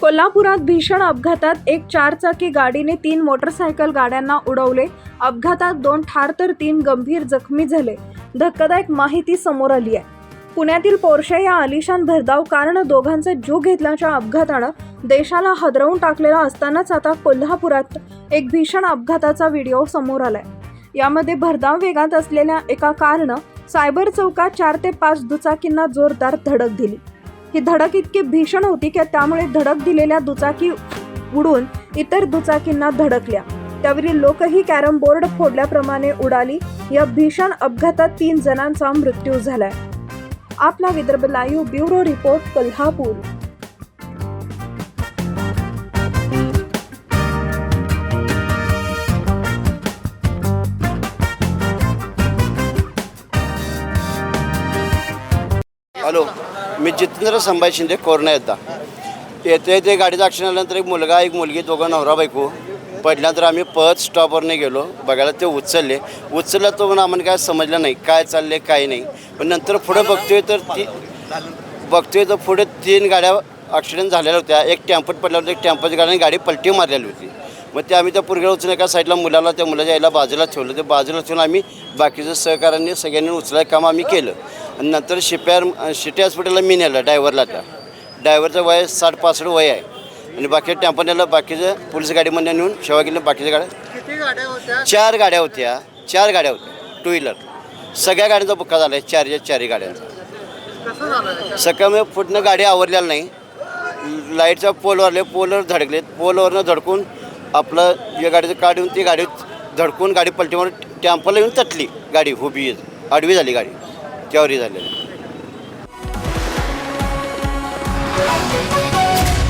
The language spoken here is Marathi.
कोल्हापुरात भीषण अपघातात एक चारचाकी गाडीने तीन मोटरसायकल गाड्यांना उडवले. अपघातात दोन ठार तर तीन गंभीर जखमी झाले. धक्कादायक माहिती समोर आली आहे. पुण्यातील पोर्शे या आलिशान भरधाव कारण दोघांचा जीव घेतल्याच्या अपघातानं देशाला हदरवून टाकलेला असतानाच आता कोल्हापुरात एक भीषण अपघाताचा व्हिडिओ समोर आलाय. यामध्ये भरधाव वेगात असलेल्या एका कारनं सायबर चौकात चार ते पाच दुचाकींना जोरदार धडक दिली. ही धडक इतकी भीषण होती की त्यामुळे धडक दिलेल्या दुचाकी उडून इतर दुचाकींना धडकल्या. त्यावरील लोकही कॅरम बोर्ड फोडल्याप्रमाणे उडाली. या भीषण अपघातात तीन जणांचा मृत्यू झालाय. आपला Vidarbha live bureau report Kolhapur. Hello मी जितेंद्र संभाजी शिंदे कोरोना येता. येते ते गाडीचं ॲक्सिडेंट आल्यानंतर एक मुलगा एक मुलगी दोघं नवरा बायको. पडल्यानंतर आम्ही पत स्टॉपवरने गेलो. बघायला ते उचलले. उचलला तो पण आम्हाला काय समजलं नाही. काय चालले काय नाही. पण नंतर पुढं बघतोय तर ती बघतोय तर पुढे तीन गाड्या ॲक्सिडेंट झालेल्या होत्या. एक टॅम्पट पडल्यावर एक टॅम्पोची गाड्याने गाडी पलटी मारलेली होती. मग ते आम्ही त्या पुरग्याला उचलून एका साईडला मुलाला त्या मुलाच्या यायला बाजूला ठेवलं. ते बाजूला ठेवून आम्ही बाकीचं सहकाऱ्यांनी सगळ्यांनी उचलायचं काम आम्ही केलं. आणि नंतर शिप्यार सिटी हॉस्पिटलला मी नेलं ड्रायव्हरला त्या ड्रायव्हरचं वय साठ पासष्ट वय आहे. आणि बाकी टेम्पो नेलं बाकीचं पोलीस गाडीमध्ये नेऊन सेवा केली बाकीच्या गाड्या. चार गाड्या होत्या. चार गाड्या होत्या. टू व्हीलर सगळ्या गाड्यांचा बुक्का झाला आहे चारच्या चारही गाड्यांचा. कसं झालं सकाळी पुढनं गाडी आवरलेल्या नाही. लाईटच्या पोलवरले पोलवर धडकले. पोलवरनं धडकून आपलं या गाडीचं येऊन ती गाडी धडकून गाडी पलटीवर टॅम्पोला येऊन तटली. गाडी उभी आडवी झाली गाडी. त्यावरही झालेली